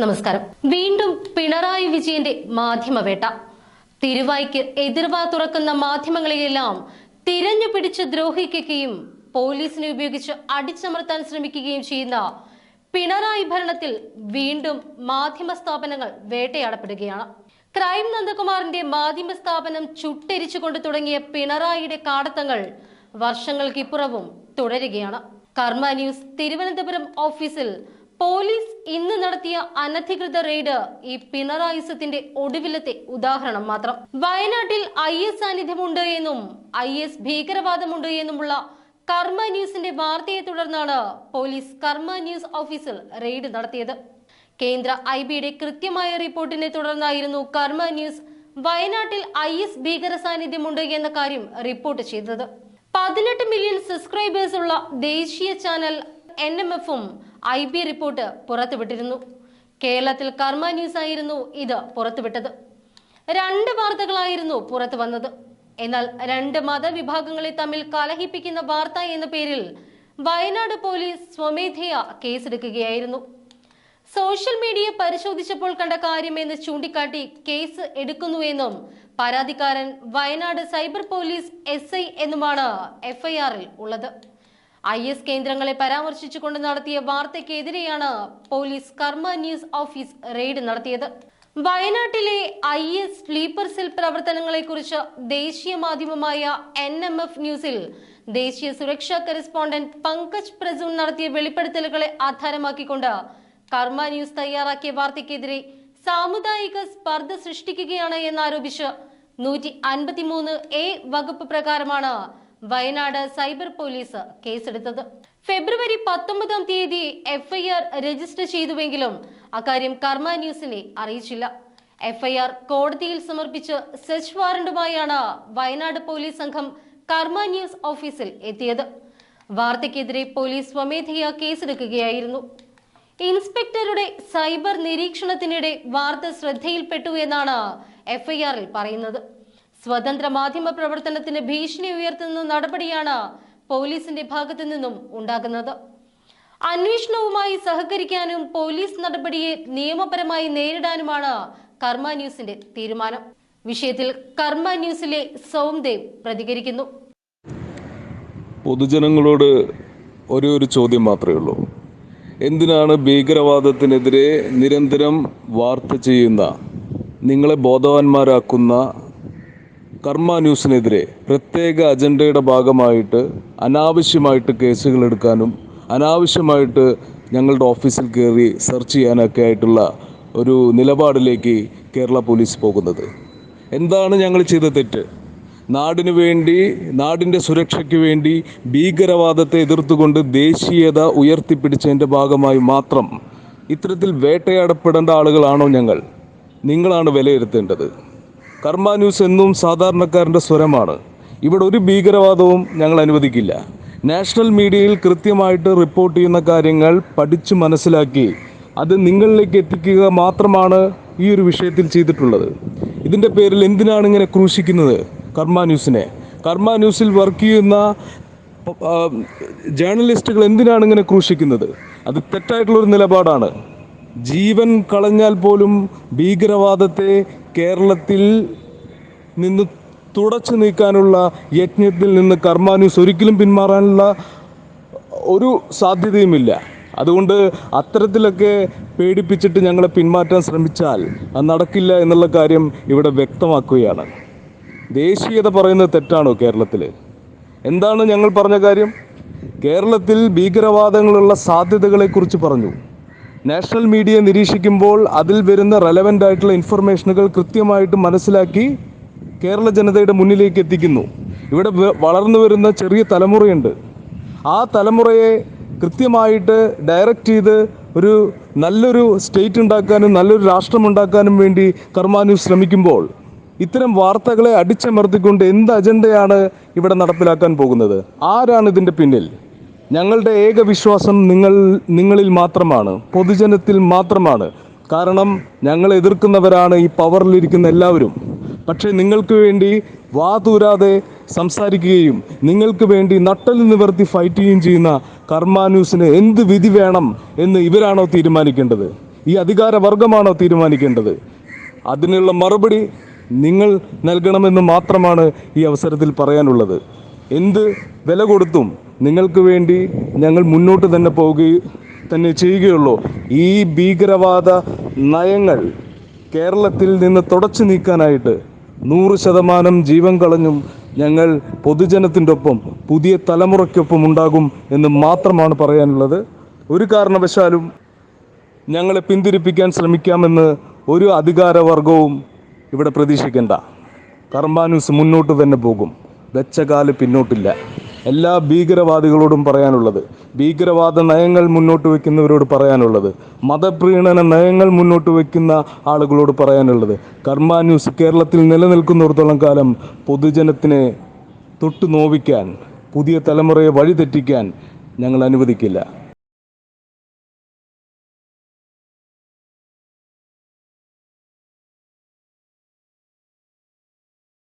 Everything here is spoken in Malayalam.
നമസ്കാരം. വീണ്ടും പിണറായി വിജയന്റെ മാധ്യമവേട്ട തിരുവായ്ക്ക് എതിർവാ തുറക്കുന്ന മാധ്യമങ്ങളെയെല്ലാം തിരഞ്ഞു പിടിച്ച് ദ്രോഹിക്കുകയും പോലീസിനെ ഉപയോഗിച്ച് അടിച്ചമർത്താൻ ശ്രമിക്കുകയും ചെയ്യുന്ന പിണറായി ഭരണത്തിൽ വീണ്ടും മാധ്യമ സ്ഥാപനങ്ങൾ വേട്ടയാടപ്പെടുകയാണ്. ക്രൈം നന്ദകുമാറിന്റെ മാധ്യമ സ്ഥാപനം ചുട്ടരിച്ചുകൊണ്ട് തുടങ്ങിയ പിണറായിയുടെ കാടത്തങ്ങൾ വർഷങ്ങൾക്കിപ്പുറവും തുടരുകയാണ്. കർമ്മ ന്യൂസ് തിരുവനന്തപുരം ഓഫീസിൽ പോലീസ് ഇന്ന് നടത്തിയ അനധികൃത റെയ്ഡ് ഈ പിണറായിസത്തിന്റെ ഒടുവിലത്തെ ഉദാഹരണം മാത്രം. വയനാട്ടിൽ ഐ എസ് സാന്നിധ്യമുണ്ട് എന്നും ഐ എസ് ഭീകരവാദമുണ്ട് എന്നുമുള്ള കർമ്മ ന്യൂസിന്റെ വാർത്തയെ തുടർന്നാണ് പോലീസ് കർമ്മ ന്യൂസ് ഓഫീസിൽ റെയ്ഡ് നടത്തിയത്. കേന്ദ്ര ഐ ബിയുടെ കൃത്യമായ റിപ്പോർട്ടിനെ തുടർന്നായിരുന്നു കർമ്മ ന്യൂസ് വയനാട്ടിൽ ഐ എസ് ഭീകര സാന്നിധ്യമുണ്ട് എന്ന കാര്യം റിപ്പോർട്ട് ചെയ്തത്. പതിനെട്ട് മില്യൺ സബ്സ്ക്രൈബേഴ്സ് ഉള്ള ദേശീയ ചാനൽ എൻ എം എഫും ഐ ബി റിപ്പോർട്ട് പുറത്തുവിട്ടിരുന്നു. കേരളത്തിൽ കർമ്മ ന്യൂസ് ആയിരുന്നു ഇത് പുറത്തുവിട്ടത്. രണ്ട് വാർത്തകളായിരുന്നു പുറത്തു വന്നത്. എന്നാൽ രണ്ട് മതവിഭാഗങ്ങളെ തമ്മിൽ കലഹിപ്പിക്കുന്ന വാർത്ത എന്ന പേരിൽ വയനാട് പോലീസ് സ്വമേധയാ കേസെടുക്കുകയായിരുന്നു. സോഷ്യൽ മീഡിയ പരിശോധിച്ചപ്പോൾ കണ്ട കാര്യമെന്ന് ചൂണ്ടിക്കാട്ടി കേസ് എടുക്കുന്നുവെന്നും പരാതിക്കാരൻ വയനാട് സൈബർ പോലീസ് എസ് എന്നുമാണ് എഫ്ഐആറിൽ ഉള്ളത്. ഐ എസ് കേന്ദ്രങ്ങളെ പരാമർശിച്ചുകൊണ്ട് നടത്തിയ വാർത്തയ്ക്കെതിരെയാണ് police Karma news office raid നടത്തിയത്. വയനാട്ടിലെ ഐ എസ് സ്ലീപ്പർ സെൽ പ്രവർത്തനങ്ങളെക്കുറിച്ച് ദേശീയ മാധ്യമമായ എൻ എം എഫ് ന്യൂസിൽ ദേശീയ സുരക്ഷാ കറസ്പോണ്ടന്റ് പങ്കജ് പ്രസൂൺ നടത്തിയ വെളിപ്പെടുത്തലുകളെ ആധാരമാക്കിക്കൊണ്ട് കർമ്മ ന്യൂസ് തയ്യാറാക്കിയ വാർത്തയ്ക്കെതിരെ സാമുദായിക സ്പർദ്ധ സൃഷ്ടിക്കുകയാണ് എന്നാരോപിച്ച് നൂറ്റി അൻപത്തിമൂന്ന് എ വകുപ്പ് പ്രകാരമാണ് വയനാട് സൈബർ പോലീസ് കേസെടുത്തത്. ഫെബ്രുവരി പത്തൊമ്പതാം തീയതി എഫ്ഐആർ രജിസ്റ്റർ ചെയ്തുവെങ്കിലും അക്കാര്യം കർമ്മ ന്യൂസിനെ അറിയിച്ചില്ല. എഫ്ഐആർ കോടതിയിൽ സമർപ്പിച്ച് സെർച്ച് വാറണ്ടുമായാണ് വയനാട് പോലീസ് സംഘം കർമ്മ ന്യൂസ് ഓഫീസിൽ എത്തിയത്. വാർത്തയ്ക്കെതിരെ പോലീസ് സ്വമേധയാ കേസെടുക്കുകയായിരുന്നു. ഇൻസ്പെക്ടറുടെ സൈബർ നിരീക്ഷണത്തിനിടെ വാർത്ത ശ്രദ്ധയിൽപ്പെട്ടു എന്നാണ് എഫ്ഐആറിൽ പറയുന്നത്. സ്വതന്ത്ര മാധ്യമ പ്രവർത്തനത്തിന് ഭീഷണി ഉയർത്തുന്ന നടപടിയാണ് പോലീസിന്റെ ഭാഗത്തു നിന്നും ഉണ്ടാകുന്നത്. അന്വേഷണവുമായി സഹകരിക്കാനും പോലീസ് നടപടിയെ നിയമപരമായി നേരിടാനുമാണ് കർമ്മ ന്യൂസിന്റെ തീരുമാനം. വിഷയത്തിൽ കർമ്മ ന്യൂസിലെ സോംദേവ് പ്രതികരിക്കുന്നു. പൊതുജനങ്ങളോട് ഒരേ ഒരു ചോദ്യം മാത്രമേ ഉള്ളൂ. എന്തിനാണ് ഭീകരവാദത്തിനെതിരെ നിരന്തരം വാർത്ത ചെയ്യുന്ന നിങ്ങളെ ബോധവാന്മാരാക്കുന്ന കർമ്മ ന്യൂസിനെതിരെ പ്രത്യേക അജണ്ടയുടെ ഭാഗമായിട്ട് അനാവശ്യമായിട്ട് കേസുകൾ എടുക്കാനും അനാവശ്യമായിട്ട് ഞങ്ങളുടെ ഓഫീസിൽ കയറി സെർച്ച് ചെയ്യാനൊക്കെ ആയിട്ടുള്ള ഒരു നിലപാടിലേക്ക് കേരള പോലീസ് പോകുന്നത്. എന്താണ് ഞങ്ങൾ ചെയ്ത തെറ്റ്? നാടിനു വേണ്ടി നാടിന്റെ സുരക്ഷയ്ക്ക് വേണ്ടി ഭീകരവാദത്തെ എതിർത്തുകൊണ്ട് ദേശീയത ഉയർത്തിപ്പിടിച്ചതിന്റെ ഭാഗമായി മാത്രം ഇത്തരത്തിൽ വേട്ടയാടപ്പെടേണ്ട ആളുകളാണോ ഞങ്ങൾ? നിങ്ങളാണ് വിലയിരുത്തേണ്ടത്. കർമ്മ ന്യൂസ് എന്നും സാധാരണക്കാരന്റെ സ്വരമാണ്. ഇവിടെ ഒരു ഭീകരവാദവും ഞങ്ങൾ അനുവദിക്കില്ല. നാഷണൽ മീഡിയയിൽ കൃത്യമായിട്ട് റിപ്പോർട്ട് ചെയ്യുന്ന കാര്യങ്ങൾ പഠിച്ചു മനസ്സിലാക്കി അത് നിങ്ങളിലേക്ക് എത്തിക്കുക മാത്രമാണ് ഈ ഒരു വിഷയത്തിൽ ചെയ്തിട്ടുള്ളത്. ഇതിന്റെ പേരിൽ എന്തിനാണ് ഇങ്ങനെ ക്രൂശിക്കുന്നത് കർമ്മ ന്യൂസിനെ? കർമ്മ ന്യൂസിൽ വർക്ക് ചെയ്യുന്ന ജേർണലിസ്റ്റുകൾ എന്തിനാണ് ഇങ്ങനെ ക്രൂശിക്കുന്നത്? അത് തെറ്റായിട്ടുള്ളൊരു നിലപാടാണ്. ജീവൻ കളഞ്ഞാൽ പോലും ഭീകരവാദത്തെ കേരളത്തിൽ നിന്ന് തുടച്ചു നീക്കാനുള്ള യജ്ഞത്തിൽ നിന്ന് കർമാനുസ് ഒരിക്കലും പിന്മാറാനുള്ള ഒരു സാധ്യതയുമില്ല. അതുകൊണ്ട് അത്തരത്തിലൊക്കെ പേടിപ്പിച്ചിട്ട് ഞങ്ങളെ പിന്മാറ്റാൻ ശ്രമിച്ചാൽ അത് നടക്കില്ല എന്നുള്ള കാര്യം ഇവിടെ വ്യക്തമാക്കുകയാണ്. ദേശീയത പറയുന്നത് തെറ്റാണോ കേരളത്തിൽ? എന്താണ് ഞങ്ങൾ പറഞ്ഞ കാര്യം? കേരളത്തിൽ ഭീകരവാദങ്ങളുള്ള സാധ്യതകളെക്കുറിച്ച് പറഞ്ഞു. നാഷണൽ മീഡിയ നിരീക്ഷിക്കുമ്പോൾ അതിൽ വരുന്ന റെലവന്റ് ആയിട്ടുള്ള ഇൻഫർമേഷനുകൾ കൃത്യമായിട്ട് മനസ്സിലാക്കി കേരള ജനതയുടെ മുന്നിലേക്ക് എത്തിക്കുന്നു. ഇവിടെ വളർന്നു വരുന്ന ചെറിയ തലമുറയുണ്ട്. ആ തലമുറയെ കൃത്യമായിട്ട് ഡയറക്റ്റ് ചെയ്ത് ഒരു നല്ലൊരു സ്റ്റേറ്റ് ഉണ്ടാക്കാനും നല്ലൊരു രാഷ്ട്രം ഉണ്ടാക്കാനും വേണ്ടി കർമാനു ശ്രമിക്കുമ്പോൾ ഇത്തരം വാർത്തകളെ അടിച്ചമർത്തിക്കൊണ്ട് എന്ത് അജണ്ടയാണ് ഇവിടെ നടപ്പിലാക്കാൻ പോകുന്നത്? ആരാണ് ഇതിന്റെ പിന്നിൽ? ഞങ്ങളുടെ ഏക വിശ്വാസം നിങ്ങൾ നിങ്ങളിൽ മാത്രമാണ്. പൊതുജനത്തിൽ മാത്രമാണ്. കാരണം ഞങ്ങൾ എതിർക്കുന്നവരാണ് ഈ പവറിലിരിക്കുന്ന എല്ലാവരും. പക്ഷേ നിങ്ങൾക്ക് വേണ്ടി വാതൂരാതെ സംസാരിക്കുകയും നിങ്ങൾക്ക് വേണ്ടി നട്ടൽ നിവർത്തി ഫൈറ്റ് ചെയ്യുകയും ചെയ്യുന്ന കർമ്മ ന്യൂസിന് എന്ത് വിധി വേണം എന്ന് ഇവരാണോ തീരുമാനിക്കേണ്ടത്? ഈ അധികാരവർഗമാണോ തീരുമാനിക്കേണ്ടത്? അതിനുള്ള മറുപടി നിങ്ങൾ നൽകണമെന്ന് മാത്രമാണ് ഈ അവസരത്തിൽ പറയാനുള്ളത്. എന്ത് വില കൊടുത്തും നിങ്ങൾക്ക് വേണ്ടി ഞങ്ങൾ മുന്നോട്ട് തന്നെ പോവുകയും തന്നെ ചെയ്യുകയുള്ളൂ. ഈ ഭീകരവാദ നയങ്ങൾ കേരളത്തിൽ നിന്ന് തുടച്ചു നീക്കാനായിട്ട് നൂറ് ശതമാനം ജീവൻ കളഞ്ഞും ഞങ്ങൾ പൊതുജനത്തിന്റെ ഒപ്പം പുതിയ തലമുറയ്ക്കൊപ്പം ഉണ്ടാകും എന്ന് മാത്രമാണ് പറയാനുള്ളത്. ഒരു കാരണവശാലും ഞങ്ങളെ പിന്തിരിപ്പിക്കാൻ ശ്രമിക്കാമെന്ന് ഒരു അധികാര അധികാരവർഗവും ഇവിടെ പ്രതീക്ഷിക്കേണ്ട. കർമാനുസ് മുന്നോട്ട് തന്നെ പോകും. വെച്ചകാൽ പിന്നോട്ടില്ല. എല്ലാ ഭീകരവാദികളോടും പറയാനുള്ളത്. ഭീകരവാദ നയങ്ങൾ മുന്നോട്ട് വയ്ക്കുന്നവരോട് പറയാനുള്ളത്. മതപ്രീണന നയങ്ങൾ മുന്നോട്ട് വയ്ക്കുന്ന ആളുകളോട് പറയാനുള്ളത്. കർമ്മ ന്യൂസ് കേരളത്തിൽ നിലനിൽക്കുന്നിടത്തോളം കാലം പൊതുജനത്തിനെ തൊട്ടു നോവിക്കാൻ പുതിയ തലമുറയെ വഴിതെറ്റിക്കാൻ ഞങ്ങൾ അനുവദിക്കില്ല.